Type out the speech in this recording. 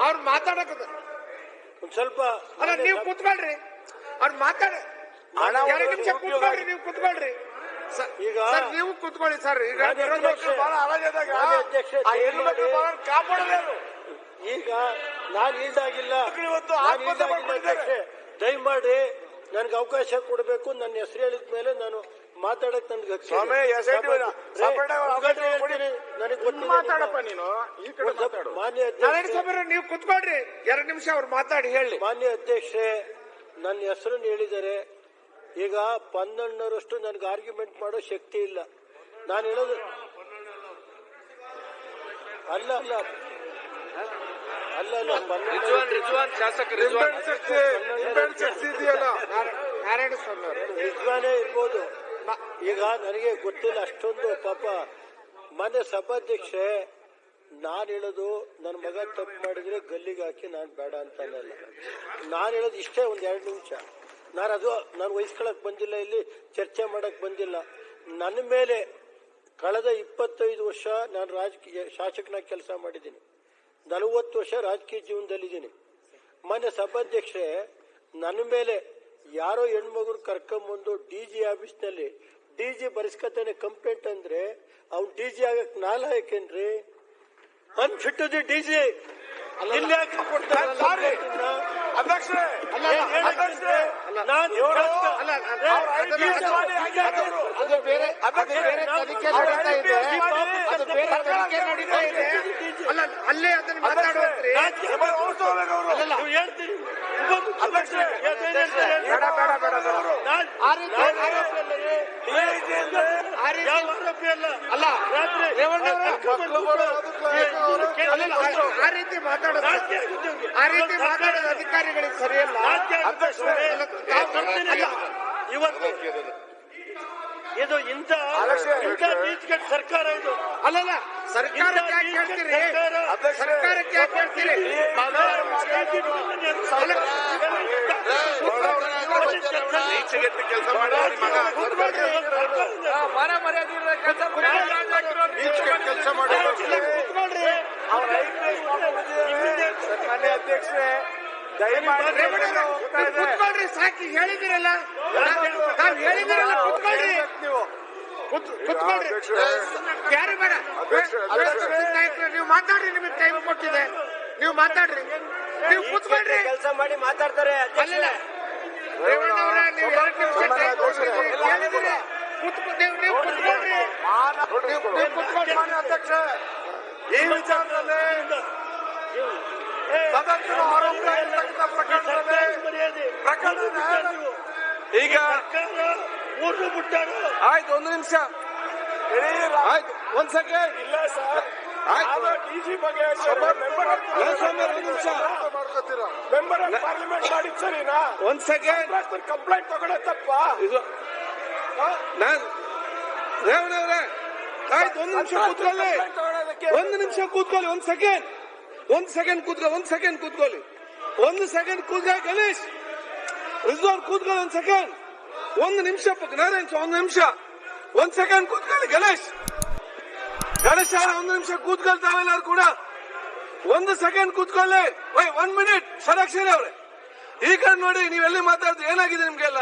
ಅವ್ರು ಮಾತಾಡಕ ಒಂದ್ ಸ್ವಲ್ಪ ಅಲ್ಲ ನೀವು ಕೂತ್ಕೊಳ್ರಿ. ಅವ್ರು ಮಾತಾಡ ಹಣ ಎರಡು ನಿಮಿಷ ಕೂತ್ಕೊಳ್ರಿ ನೀವು ಕೂತ್ಕೊಳ್ರಿ. ಈಗ- ಸರ್ ನೀವು ಕೂತ್ಕೊಳ್ಳಿ ಸರ್. ಈಗ ಬಹಳ ಮಾನ್ಯ ಆ ಬಹಳ ಈಗ ನಾನ್ ಈಲ್ದಾಗಿಲ್ಲ ಇವತ್ತು ಆತ್ಮಹತ್ಯೆ ದಯಮಾಡಿ ನನ್ಗೆ ಅವಕಾಶ ಕೊಡಬೇಕು. ನನ್ನ ಹೆಸರು ಹೇಳಿದ ಮೇಲೆ ನಾನು ಮಾತಾಡಕ್ ನನ್ಗೆ. ಸ್ವಾಮಿ, SIT ಬೇಡ. ರೇ, separate ಅವಕಾಶ ಕೊಡಿ. ನನಗೆ ಗೊತ್ತಿದೆ ಮಾತಾಡಪ್ಪ ನೀನು. ಈ ಕಡೆ ಮಾತಾಡು. ಮಾನ್ಯ ನಾರಾಯಣ ಅಧ್ಯಕ್ಷೆ ಸ್ವಾಮಿ ನೀವು ಕುತ್ಕೊಳ್ರಿ. ಎರಡು ನಿಮಿಷ ಅವ್ರು ಮಾತಾಡಿ ಹೇಳಿ. ಮಾನ್ಯ ಅಧ್ಯಕ್ಷೆ ನನ್ನ ಹೆಸರನ್ನು ಹೇಳಿದ್ದಾರೆ ಈಗ ಪನ್ನೊಂದರಷ್ಟು ನನಗೆ ಆರ್ಗ್ಯುಮೆಂಟ್ ಮಾಡೋ ಶಕ್ತಿ ಇಲ್ಲ. ನಾನು ಹೇಳೋದು ಅಲ್ಲ ಅಲ್ಲ. ಅಲ್ಲ ಅಲ್ಲ ರಿಜ್ವಾನ್ ರಿಜ್ವಾನ್ ಶಾಸಕ ರಿಜ್ವಾನ್. ನಾರಾಯಣ ಸ್ವಾಮಿ ಅವರು. ನಿಜವಾನೇ ಇರ್ಬೋದು. ಈಗ ನನಗೆ ಗೊತ್ತಿಲ್ಲ ಅಷ್ಟೊಂದು ಪಾಪ. ಮನೆ ಸಭಾಧ್ಯಕ್ಷೆ ನಾನು ಹೇಳೋದು ನನ್ನ ಮಗ ತಪ್ಪು ಮಾಡಿದ್ರೆ ಗಲ್ಲಿಗೆ ಹಾಕಿ ನಾನು ಬೇಡ ಅಂತ ಅನ್ನಲ್ಲ ನಾನು ಹೇಳೋದು ಇಷ್ಟೇ ಒಂದು ಎರಡು ನಿಮಿಷ. ನಾನು ಅದು, ನಾನು ವಹಿಸ್ಕೊಳಕ್ ಬಂದಿಲ್ಲ ಇಲ್ಲಿ, ಚರ್ಚೆ ಮಾಡಕ್ ಬಂದಿಲ್ಲ. ನನ್ನ ಮೇಲೆ ಕಳೆದ ಇಪ್ಪತ್ತೈದು ವರ್ಷ ನಾನು ರಾಜಕೀಯ ಶಾಸಕನಾಗಿ ಕೆಲಸ ಮಾಡಿದ್ದೀನಿ. ನಲವತ್ತು ವರ್ಷ ರಾಜಕೀಯ ಜೀವನದಲ್ಲಿದ್ದೀನಿ. ಮನೆ ಸಭಾಧ್ಯಕ್ಷೆ ನನ್ನ ಮೇಲೆ ಯಾರೋ ಹೆಣ್ಮಗುರು ಕರ್ಕೊಂಬಂದು ಡಿ ಜಿ ಆಫೀಸ್ನಲ್ಲಿ ಡಿ ಜಿ ಬರೆಸ್ಕೊತಾನೆ ಕಂಪ್ಲೇಂಟ್ ಅಂದ್ರೆ ಅವ್ನು ಡಿ ಜಿ ಆಗಕ್ ನಾಲಾಯಕೇನ್ರಿ ಅನ್ಫಿಟ್ ಡಿ ಜಿ. ಇಲ್ಲಿ ಯಾಕೆ ಕೊಡ್ತಾರೆ ಅಲ್ಲ, ಅಲ್ಲ, ಅದನ್ನ- ಅದು- ಅದು ಬೇರೆ ಅದು ಬೇರೆ ತನಿಖೆ ನಡೀತಾ ಇದೆ. ಅದು ಬೇರೆ ತನಿಖೆ ನಡೀತಾ ಇದೆ. ಅಲ್ಲ ಅಲ್ಲೇ ಅದನ್ನ ಮಾತಾಡುವಂತ್ರಿ. ಅಲ್ಲ ಹೇಳ್ತೀರಿ? ಅಲ್ಲ ಆ- ಆ ರೀತಿ ಮಾತಾಡೋದು. ಆ ರೀತಿ ಮಾತಾಡೋದು ಅಧಿಕಾರಿಗಳಿಗೆ ಸರಿಯಲ್ಲ. ಇವತ್ತು ಇದು ಇಂತ ಇಂತ ನೀತಿಗೆಟ್ಟ ಸರ್ಕಾರ ಇದು ಅಲ್ಲಲ್ಲ ಸರ್ಕಾರ ಯಾಕೆ ಹೇಳ್ತೀರಿ ಸರ್ಕಾರಕ್ಕೆ ಯಾಕೆ ಹೇಳ್ತೀರಿ ಈಚೆಗೆಟ್ಟು ಕೆಲಸ ಮಾಡಿದವ್ರಿ ಮಗ ಮರ ಮರ್ಯಾದೆ ಕೆಲಸ ಮಾಡಿ ಮಾನ್ಯ ಅಧ್ಯಕ್ಷರೇ ದಯಮಾಡಿ ಸಾಕಿ ಹೇಳಿದಿರಲ್ಲ ಕೂತ್ಕೊಳ್ರಿ. ಯಾರು ಬೇಡ. ನೀವು ಮಾತಾಡ್ರಿ ನಿಮಗೆ ಟೈಮ್ ಕೊಟ್ಟಿದೆ. ನೀವು ಮಾತಾಡ್ರಿ. ನೀವು ಕೂತ್ಕೊಳ್ರಿ. ಕೆಲಸ ಮಾಡಿ ಮಾತಾಡ್ತಾರೆ ಅಲ್ಲಿಲ್ಲ. ರೇವಣ್ಣವ್ರ ನೀವು ಎರಡು ನಿಮಿಷ ಟೈಮ್ ಕೊಟ್ಟಿದ್ದೀರಿ ನೀವು ನೀವು ಕೂತ್ಕೊಳ್ರಿ. ನೀವು ಕುತ್ಕೊಂಡು ಕೂತ್ಕೊಳ್ರಿ. ಅಧ್ಯಕ್ಷ. ಈ ವಿಚಾರದಲ್ಲಿ ಸದಸ್ಯರ ಆರೋಪ ಇರ್ತಕ್ಕಂಥ ಪ್ರಕರಣದಲ್ಲಿ ಪ್ರಕರಣ ಈಗ ಊರು ಬಿಟ್ಟಾರು ಆಯ್ತು ಒಂದು ನಿಮಿಷ. ಆಯ್ತು ಒಂದ್ ಸೆಕೆಂಡ್ ಇಲ್ಲ ಸರ್. ಬಗ್ಗೆ ನಿಮಿಷ. ಮೆಂಬರ್ ಪಾರ್ಲಿಮೆಂಟ್ ಮಾಡಿದ್ ಸರಿನಾ? ಒಂದ್ ಸೆಕೆಂಡ್ ಕಂಪ್ಲೇಂಟ್ ತಪ್ಪ? ಇದು ನಾನು ರೇವಣ್ಣವ್ರೆ ಆಯ್ತು ಒಂದು ನಿಮಿಷ ಕೂತ್ಕೊಳ್ಳಿ. ಒಂದು ನಿಮಿಷ ಕೂತ್ಕೊಳ್ಳಿ ಒಂದ್ ಸೆಕೆಂಡ್ ಒಂದ್ ಸೆಕೆಂಡ್ ಕೂತ್ಕೊ ಒಂದ್ ಸೆಕೆಂಡ್ ಕೂತ್ಕೊಳ್ಳಿ. ಒಂದು ಸೆಕೆಂಡ್ ಕೂತ್ಕೊಳ್ಳಿ ಗಣೇಶ್. ರಿಸೋರ್ ಕೂತ್ಕೊಳ್ಳಿ ಒಂದ್ ಸೆಕೆಂಡ್ ಒಂದು ನಿಮಿಷ ನಾರಾಯಣ ಒಂದು ನಿಮಿಷ. ಒಂದ್ ಸೆಕೆಂಡ್ ಕೂತ್ಕೊಳ್ಳಿ, ಗಣೇಶ್. ಗಣೇಶ್ ಒಂದು ನಿಮಿಷ ಕೂತ್ಕೊಳ್ತಾವೆಲ್ಲರೂ ಕೂಡ? ಒಂದು ಸೆಕೆಂಡ್ ಕೂತ್ಕೊಳ್ಳಿ. ಒನ್ ಮಿನಿಟ್ ಷಡಾಕ್ಷರಿ ಅವ್ರೆ. ಈ ಕಡೆ ನೋಡಿ, ನೀವೆಲ್ಲಿ ಮಾತಾಡ್ತೀವಿ ಏನಾಗಿದೆ ನಿಮ್ಗೆಲ್ಲ?